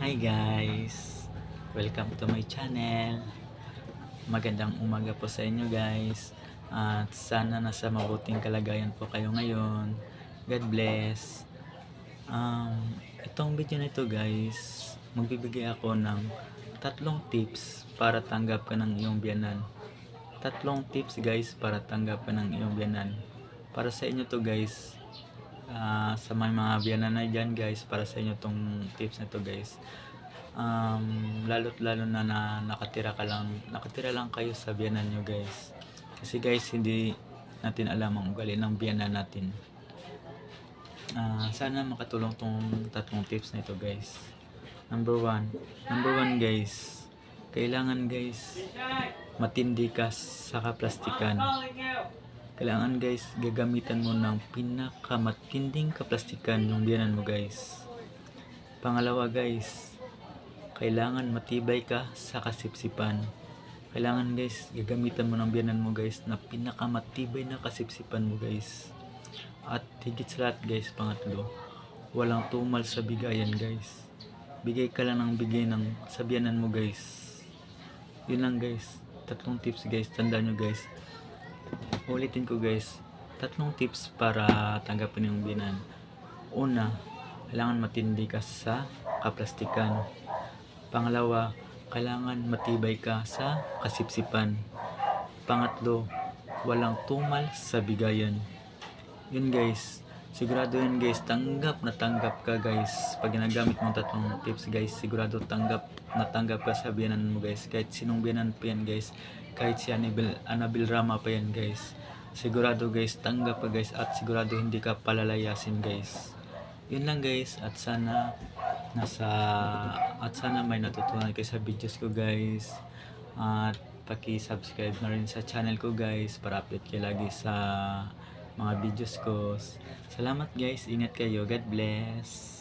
Hi guys! Welcome to my channel. Magandang umaga po sa inyo guys. At sana nasa mabuting kalagayan po kayo ngayon. God bless. Um, itong video na ito guys, magbibigay ako ng tatlong tips para tanggap ka ng iyong biyanan. Tatlong tips guys para tanggap ka ng iyong biyanan. Para sa inyo to guys, Ah, sa may mga biyanan na dyan guys para sa inyo tong tips na to guys. Um, lalo't lalo na, na nakatira ka lang nakatira lang kayo sa biyanan nyo guys. Kasi guys hindi natin alam ang ugali ng biyanan natin. Ah, sana makatulong tong tatlong tips na ito guys. Number one number one guys kailangan guys matindi ka sa kaplastikan kailangan guys, gagamitan mo ng pinakamatinding kaplastikan yung biyanan mo guys. Pangalawa guys, kailangan matibay ka sa kasipsipan. Kailangan guys, gagamitan mo ng biyanan mo guys na pinakamatibay na kasipsipan mo guys. At higit sa lahat guys, pangatlo, walang tumal sa bigayan guys. Bigay ka lang ng bigay ng sa biyanan mo guys. Yun lang guys, tatlong tips guys, tandaan nyo guys, ulitin ko guys. Tatlong tips para tanggapin yung binan. Una kailangan matindi ka sa kaplastikan. Pangalawa kailangan matibay ka sa kasipsipan. Pangatlo walang tumal sa bigayan. Yun guys sigurado yun guys. Tanggap na tanggap ka guys. Pag ginagamit mo tatlong tips guys sigurado tanggap na tanggap ka sa biyanan mo guys. Kahit sinong biyanan pa yan guys. Kahit si Annabel, Annabel Rama pa yan guys. Sigurado guys tanggap ka guys. At sigurado hindi ka palalayasin guys. Yun lang guys. At sana nasa at sana may natutunan kayo sa videos ko guys. At paki-subscribe na rin sa channel ko guys para update kayo lagi sa mga videos ko. Salamat guys. Ingat kayo. God bless